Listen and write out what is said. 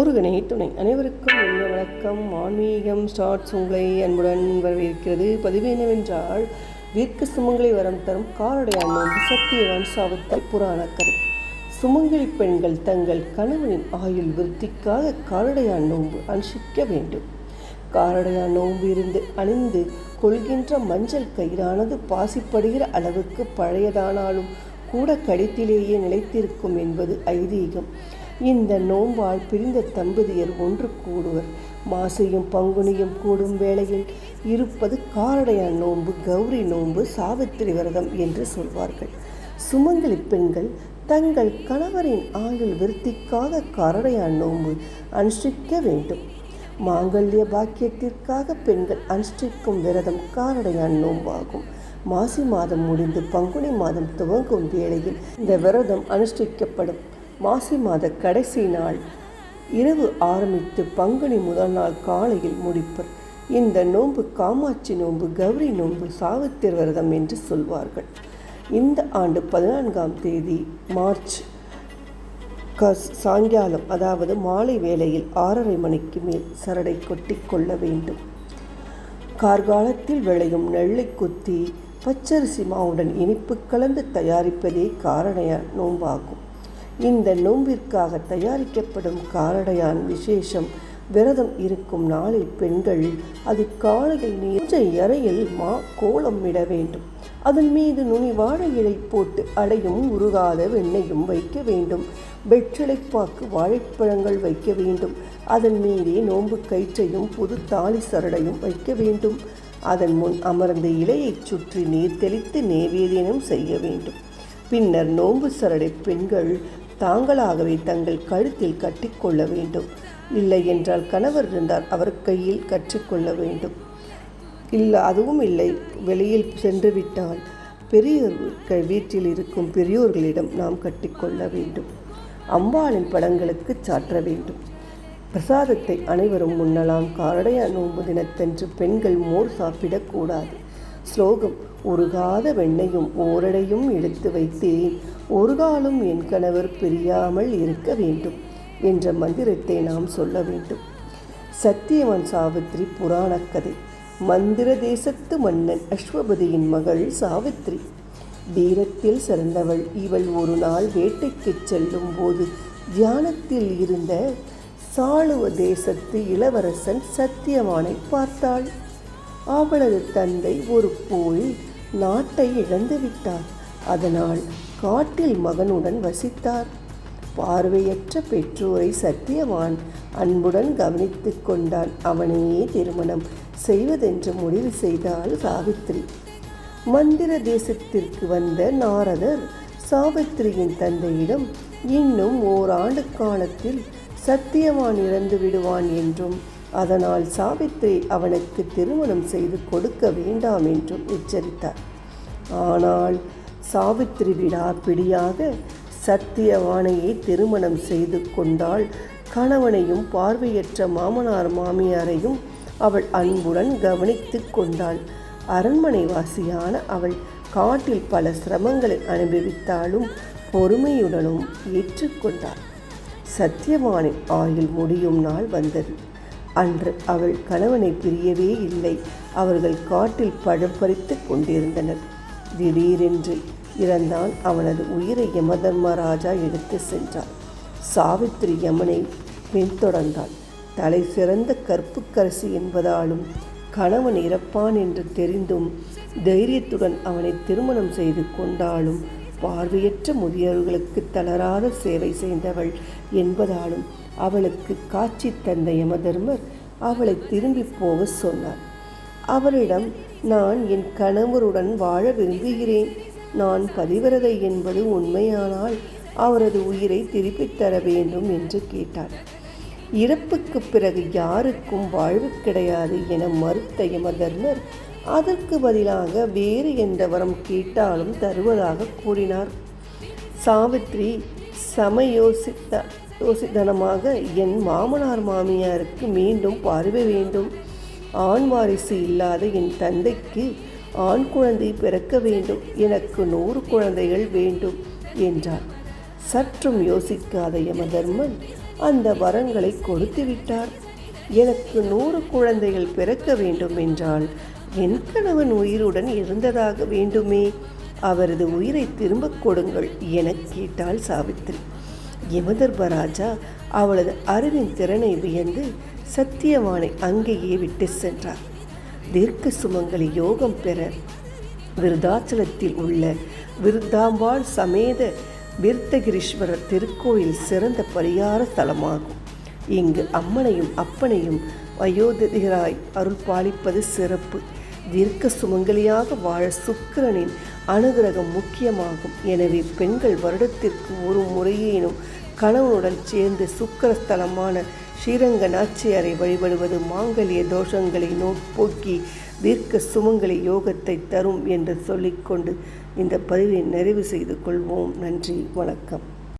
முருகனே துணை அனைவருக்கும் இனிய வணக்கம். ஆன்மீகம் ஸ்டார்ட்ஸ் உங்களை அன்புடன் வரவேற்கிறது. பதிவு என்னவென்றால் வீர்க்க சுமங்கலி வரம் தரும் காரடையான் நோன்பு சத்தியவான் சாவித்திரி புராண கதை. சுமங்கலி பெண்கள் தங்கள் கணவனின் ஆயுள் விருத்திக்காக காரடையான் நோன்பு அனுஷ்டிக்க வேண்டும். காரடையான் நோன்பு இருந்து அணிந்து கொள்கின்ற மஞ்சள் கயிறானது பாசிப்படுகிற அளவுக்கு பழையதானாலும் கூட கடித்திலேயே நிலைத்திருக்கும் என்பது ஐதீகம். இந்த நோம்பால் பிரிந்த தம்பதியர் ஒன்று கூடுவர். மாசையும் பங்குனியும் கூடும் வேளையில் இருப்பது காரடையான் நோன்பு கௌரி நோன்பு சாவித்திரி விரதம் என்று சொல்வார்கள். சுமங்கலி பெண்கள் தங்கள் கணவரின் ஆயுள் விருத்திக்காக காரடையான் நோன்பு அனுஷ்டிக்க வேண்டும். மாங்கல்ய பாக்கியத்திற்காக பெண்கள் அனுஷ்டிக்கும் விரதம் காரடையான் நோம்பாகும் மாசி மாதம் முடிந்து பங்குனி மாதம் துவங்கும் வேளையில் இந்த விரதம் அனுஷ்டிக்கப்படும். மாசி மாத கடைசி நாள். இரவு ஆரம்பித்து பங்குனி முதல் நாள் காலையில் முடிப்பர். இந்த நோன்பு காமாட்சி நோன்பு கௌரி நோன்பு சாவித்திர விரதம் என்று சொல்வார்கள். இந்த ஆண்டு பதினான்காம் தேதி மார்ச் கஸ் சாயங்காலம் அதாவது மாலை வேளையில் ஆறரை மணிக்கு மேல் சரடை கொட்டி கொள்ள வேண்டும். கார்காலத்தில் விளையும் நெல்லை குத்தி பச்சரிசி மாவுடன் இனிப்பு கலந்து தயாரிப்பதே காரணைய நோன்பாகும். இந்த நோம்பிற்காக தயாரிக்கப்படும் காரடையான் விசேஷம் விரதம் இருக்கும் நாளில் பெண்கள் அது காலையில் நீர் அறையில் மா கோலம் இட வேண்டும். அதன் மீது நுனி வாழை இலை போட்டு அடையும் உருகாத வெண்ணையும் வைக்க வேண்டும். வெற்றிலைப்பாக்கு வாழைப்பழங்கள் வைக்க வேண்டும். அதன் மீதே நோன்பு கயிற்றையும் புது தாலி சரடையும் வைக்க வேண்டும். அதன் முன் அமர்ந்த இலையைச் சுற்றி நீர் தெளித்து நேவேதியனம் செய்ய வேண்டும். பின்னர் நோன்பு சரடை பெண்கள் தாங்களாகவே தங்கள் கழுத்தில் கட்டிக்கொள்ள வேண்டும். இல்லை என்றால் கணவர் இருந்தால் அவர் கையில் கற்றுக்கொள்ள வேண்டும். இல்லை அதுவும் இல்லை. வெளியில் சென்று விட்டால் பெரிய வீட்டில் இருக்கும் பெரியோர்களிடம் நாம் கட்டிக்கொள்ள வேண்டும். அம்பாளின் படங்களுக்கு சாற்ற வேண்டும். பிரசாதத்தை அனைவரும் முன்னலாம் காரடைய நோன்பு தினத்தன்று பெண்கள் மோர் சாப்பிடக்கூடாது. ஸ்லோகம் உருகாத வெண்ணையும் ஓரடையும் எடுத்து வைத்தேன். ஒரு காலம் என் கணவர் பிரியாமல் இருக்க வேண்டும் என்ற மந்திரத்தை நாம் சொல்ல வேண்டும். சத்தியவன் சாவித்ரி புராணக் கதை மந்திர தேசத்து மன்னன் அஸ்வபதியின் மகள் சாவித்ரி வீரத்தில் சிறந்தவள். இவள் ஒரு நாள் வேட்டைக்கு செல்லும் போது தியானத்தில் இருந்த சாளுவ தேசத்து இளவரசன் சத்தியவானை பார்த்தாள். அவளது தந்தை ஒரு போரில் நாட்டை இழந்து விட்டார். அதனால் காட்டில் மகனுடன் வசித்தார். பார்வையற்ற பெற்றோரை சத்தியவான் அன்புடன் கவனித்து கொண்டான். அவனையே திருமணம் செய்வதென்று முடிவு செய்தாள் சாவித்ரி. மந்திர தேசத்திற்கு வந்த நாரதர் சாவித்திரியின் தந்தையிடம் இன்னும் ஓராண்டு காலத்தில் சத்தியவான் இறந்து விடுவான் என்றும் அதனால் சாவித்திரி அவனுக்கு திருமணம் செய்து கொடுக்க வேண்டாம் என்றும் எச்சரித்தார் ஆனால் சாவித்திரி விடா பிடியாக சத்தியவானையை திருமணம் செய்து கொண்டால் கணவனையும் பார்வையற்ற மாமனார் மாமியாரையும் அவள் அன்புடன் கவனித்து கொண்டாள். அரண்மனைவாசியான அவள் காட்டில் பல சிரமங்களை அனுபவித்தாலும் பொறுமையுடனும் ஏற்றுக்கொண்டாள். சத்தியவானின் ஆயுள் முடியும் நாள் வந்தது. அன்று அவள் கணவனை பிரியவே இல்லை. அவர்கள் காட்டில் பழம் பறித்து கொண்டிருந்தனர். திடீரென்று இறந்தான் அவனது உயிரை யமதர்மராஜா எடுத்து சென்றார் சாவித்திரி யமனை பின்தொடர்ந்தாள் தலை சிறந்த கற்புக்கரசி என்பதாலும் கணவன் இறப்பான் என்று தெரிந்தும் தைரியத்துடன் அவனை திருமணம் செய்து கொண்டாலும் பார்வையற்ற முதியவர்களுக்கு தளராத சேவை செய்தவள் என்பதாலும் அவளுக்கு காட்சி தந்த யமதர்மர் அவளை திரும்பி போக சொன்னார். அவரிடம் நான் என் கணவருடன் வாழ விரும்புகிறேன். நான் பதிவிரதை என்பது உண்மையானால் அவரது உயிரை திருப்பித் தர வேண்டும் என்று கேட்டார். இறப்புக்கு பிறகு யாருக்கும் வாழ்வு கிடையாது என மறுத்த யமதர்மர் அதற்கு பதிலாக வேறு எந்த வரம் கேட்டாலும் தருவதாக கூறினார். சாவித்ரி சமயோசித்த யோசித்தனமாக என் மாமனார் மாமியாருக்கு மீண்டும் பார்வை வேண்டும். ஆண் வாரிசு இல்லாத என் தந்தைக்கு ஆண் குழந்தை பிறக்க வேண்டும். எனக்கு நூறு குழந்தைகள் வேண்டும் என்றார். சற்றும் யோசிக்காத யமதர்மன் அந்த வரங்களை கொடுத்து விட்டார் எனக்கு நூறு குழந்தைகள் பிறக்க வேண்டும் என்றால் என் கணவன் உயிருடன் இருந்ததாக வேண்டுமே. அவரது உயிரை திரும்பக் கொடுங்கள் எனக் கேட்டாள் சாவித்திரி யமதர்மராஜா அவளது அறிவின் திறனை வியந்து சத்தியவானை அங்கேயே விட்டு சென்றார். தீர்க்க சுமங்கலி யோகம் பெற விருதாச்சலத்தில் உள்ள விருத்தாம்பாள் சமேத விருத்தகிரீஸ்வரர் திருக்கோயில் சிறந்த பரிகார தலமாகும் இங்கு அம்மனையும் அப்பனையும் வயோதிகராய் அருள் பாலிப்பது சிறப்பு. தீர்க்க சுமங்கலியாக வாழ சுக்கிரனின் அனுகிரகம் முக்கியமாகும். எனவே பெண்கள் வருடத்திற்கு ஒரு முறையேனும் கணவனுடன் சேர்ந்து சுக்கரஸ்தலமான ஸ்ரீரங்க நாச்சியாரை வழிபடுவது மாங்கல்ய தோஷங்களை நோக்கி தீர்க்க சுமங்கலி யோகத்தை தரும் என்று சொல்லிக்கொண்டு இந்த பதிவை நிறைவு செய்து கொள்வோம். நன்றி வணக்கம்.